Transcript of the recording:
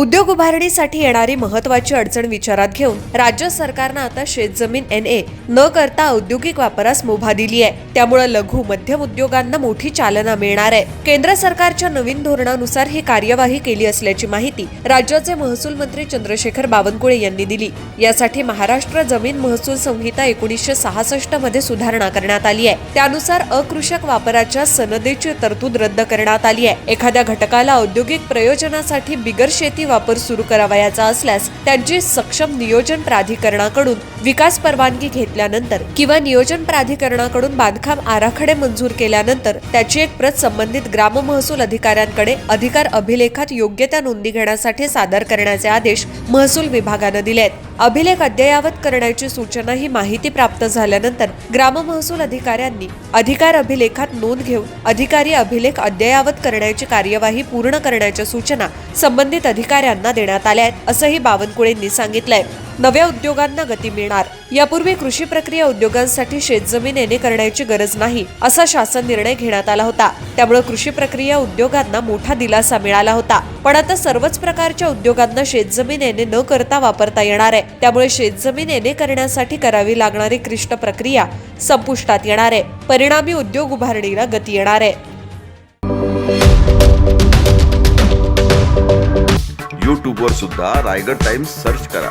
उद्योग उभारणीसाठी येणारी महत्वाची अडचण विचारात घेऊन राज्य सरकारनं आता शेतजमीन एन ए न करता औद्योगिक वापरास मुभा दिली आहे. त्यामुळे लघु मध्यम उद्योगांना मोठी चालना मिळणार आहे. केंद्र सरकारच्या नवीन धोरणानुसार ही कार्यवाही केली असल्याची माहिती राज्याचे महसूल मंत्री चंद्रशेखर बावनकुळे यांनी दिली. यासाठी महाराष्ट्र जमीन महसूल संहिता एकोणीसशे सहासष्टमध्ये सुधारणा करण्यात आली आहे. त्यानुसार अकृषक वापराच्या सनदेची तरतूद रद्द करण्यात आली आहे. एखाद्या घटकाला औद्योगिक प्रयोजनासाठी बिगर शेती वापर सुरू करावयाचा असल्यास त्यांची सक्षम नियोजन प्राधिकरणाकडून विकास परवानगी घेतल्यानंतर किंवा नियोजन प्राधिकरणाकडून बांधकाम आराखडे मंजूर केल्यानंतर त्याची एक प्रत संबंधित ग्राम महसूल अधिकाऱ्यांकडे अधिकार अभिलेखात योग्य त्या नोंदी घेण्यासाठी सादर करण्याचे आदेश महसूल विभागानं दिले आहेत अभिलेख अद्ययावत करण्याची सूचना ही माहिती प्राप्त झाल्यानंतर ग्राम महसूल अधिकाऱ्यांनी अधिकार अभिलेखात नोंद घेऊन अधिकारी अभिलेख अद्ययावत करण्याची कार्यवाही पूर्ण करण्याच्या सूचना संबंधित अधिकाऱ्यांना देण्यात आल्या आहेत असंही बावनकुळेंनी सांगितलंय. नव्या उद्योगांना गती मिळणार. यापूर्वी कृषी प्रक्रिया उद्योगांसाठी शेतजमीन येणे करण्याची गरज नाही असा शासन निर्णय घेण्यात आला होता. त्यामुळे कृषी प्रक्रिया उद्योगांना मोठा दिलासा मिळाला होता. पण आता सर्वच प्रकारच्या उद्योगांना शेतजमीन येणे न करता वापरता येणार आहे. त्यामुळे शेतजमीन येणे करण्यासाठी करावी लागणारी क्लिष्ट प्रक्रिया संपुष्टात येणार आहे. परिणामी उद्योग उभारणीला गती येणार आहे. यूट्यूबवर सुद्धा रायगड टाइम्स सर्च करा.